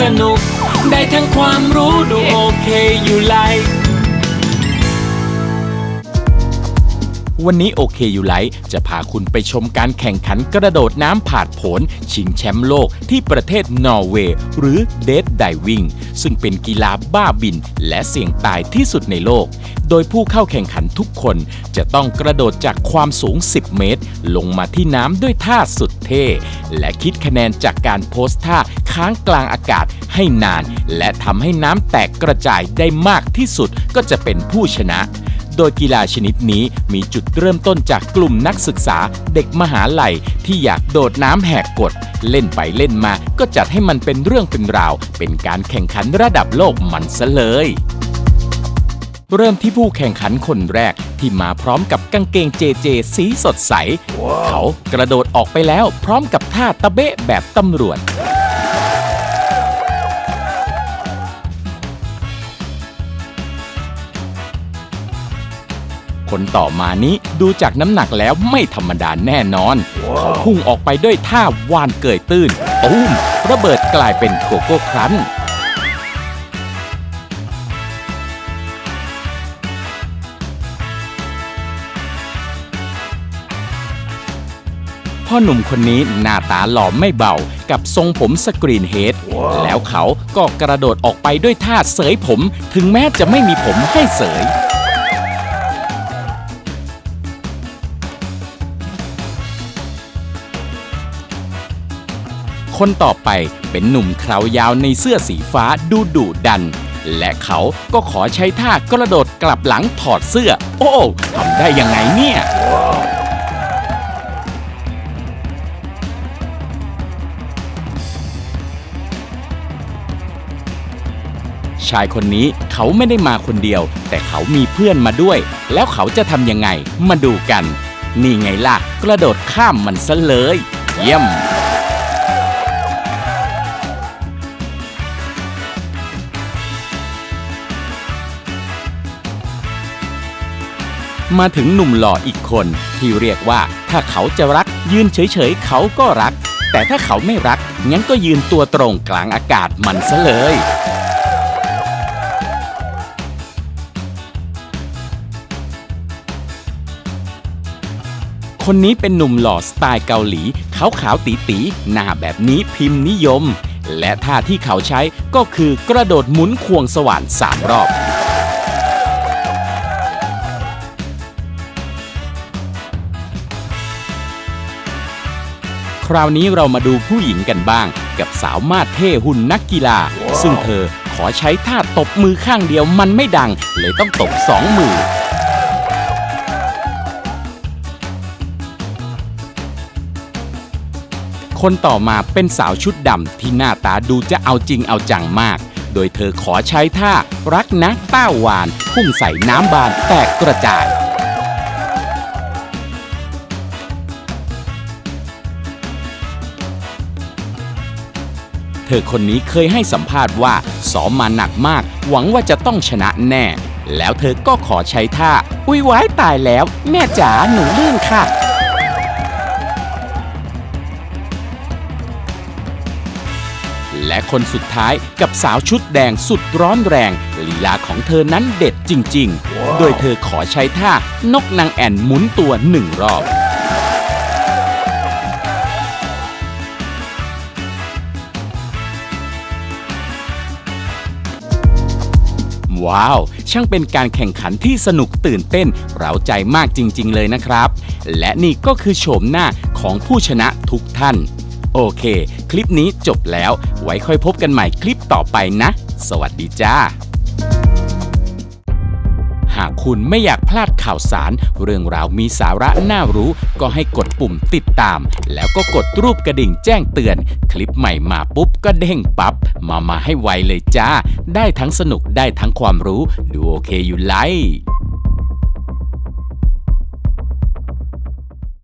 สนุก ได้ทั้งความรู้ดูโอเคอยู่ไล วันนี้โอเคอยู่ไลท์จะพาคุณไปชมการแข่งขันกระโดดน้ำผาดโผนชิงแชมป์โลกที่ประเทศนอร์เวย์ หรือเดดไดวิงซึ่งเป็นกีฬาบ้าบิน และเสี่ยงตายที่สุดในโลก โดยผู้เข้าแข่งขันทุกคนจะต้องกระโดดจากความสูง 10 เมตร ลงมาที่น้ำด้วยท่าสุดเท่ และคิดคะแนนจากการโพสท่าค้างกลางอากาศให้นาน และทำให้น้ำแตกกระจายได้มากที่สุดก็จะเป็นผู้ชนะ โดยกีฬาชนิดนี้มีจุดเริ่มต้นจากกลุ่มนักศึกษาเด็กมหาลัยที่อยากโดดน้ำแหกกฎเล่นไปเล่นมาก็จัดให้มันเป็นเรื่องเป็นราว เป็นการแข่งขันระดับโลกมันซะเลยเริ่มที่ผู้แข่งขันคนแรกที่มาพร้อมกับกางเกงเจเจสีสดใสเขากระโดดออกไปแล้วพร้อมกับท่าตะเบะแบบตำรวจ คนต่อมานี้ดูจากน้ำหนักแล้วไม่ธรรมดาแน่นอน เขาพุ่งออกไปด้วยท่าวานเกยตื้นตูมระเบิดกลายเป็นโกโก้ครันช์พ่อหนุ่มคนนี้หน้าตาหล่อไม่เบากับทรงผมสกรีนเฮดแล้วเขาก็กระโดดออกไปด้วยท่าเสยผม ถึงแม้จะไม่มีผมให้เสย คนต่อไปเป็นหนุ่มเคราวยาวในเสื้อสีฟ้าดูดุดัน และเขาก็ขอใช้ท่ากระโดดกลับหลังถอดเสื้อ โอ้ทำได้ยังไงเนี่ยชายคนนี้เขาไม่ได้มาคนเดียว แต่เขามีเพื่อนมาด้วย แล้วเขาจะทำยังไง มาดูกัน นี่ไงล่ะ กระโดดข้ามมันซะเลย เยี่ยม มาถึงหนุ่มหล่ออีกคน ที่เรียกว่า ถ้าเขาจะรัก ยืนเฉยๆ เขาก็รัก แต่ถ้าเขาไม่รัก งั้นก็ยืนตัวตรงกลางอากาศมันซะเลยคนนี้เป็นหนุ่มหล่อสไตล์เกาหลีขาวขาวตีตีหน้าแบบนี้พิมพ์นิยม และท่าที่เขาใช้ก็คือกระโดดหมุนควงสว่านสามรอบ คราวนี้เรามาดูผู้หญิงกันบ้าง กับสาวมาดเท่หุ่นนักกีฬา ซึ่งเธอขอใช้ท่าตบมือข้างเดียวมันไม่ดัง เลยต้องตบสองมือ คนต่อมาเป็นสาวชุดดำที่หน้าตาดูจะเอาจริงเอาจังมาก โดยเธอขอใช้ท่ารักนะต้าวาน พุ่งใส่น้ำบานแตกกระจาย เธอคนนี้เคยให้สัมภาษณ์ว่าซ้อมมาหนักมาก หวังว่าจะต้องชนะแน่ แล้วเธอก็ขอใช้ท่า อุ้ยว้ายตายแล้ว แม่จ๋าหนูลื่นค่ะ และคนสุดท้ายกับสาวชุดแดงสุดร้อนแรง ลีลาของเธอนั้นเด็ดจริง ๆ โดยเธอขอใช้ท่านกนางแอ่นหมุนตัวหนึ่งรอบ ว้าว ช่างเป็นการแข่งขันที่สนุกตื่นเต้นเร้าใจมากจริง ๆ เลยนะครับ และนี่ก็คือโฉมหน้าของผู้ชนะทุกท่าน โอเค คลิปนี้จบแล้ว ไว้ค่อยพบกันใหม่คลิปต่อไปนะ สวัสดีจ้า หากคุณไม่อยากพลาดข่าวสาร เรื่องราวมีสาระน่ารู้ ก็ให้กดปุ่มติดตาม แล้วก็กดรูปกระดิ่งแจ้งเตือน คลิปใหม่มาปุ๊บก็เด้งปับ๊บมามาให้ไวเลยจ้า ได้ทั้งสนุกได้ทั้งความรู้ ดูโอเคอยู่ไลฟ์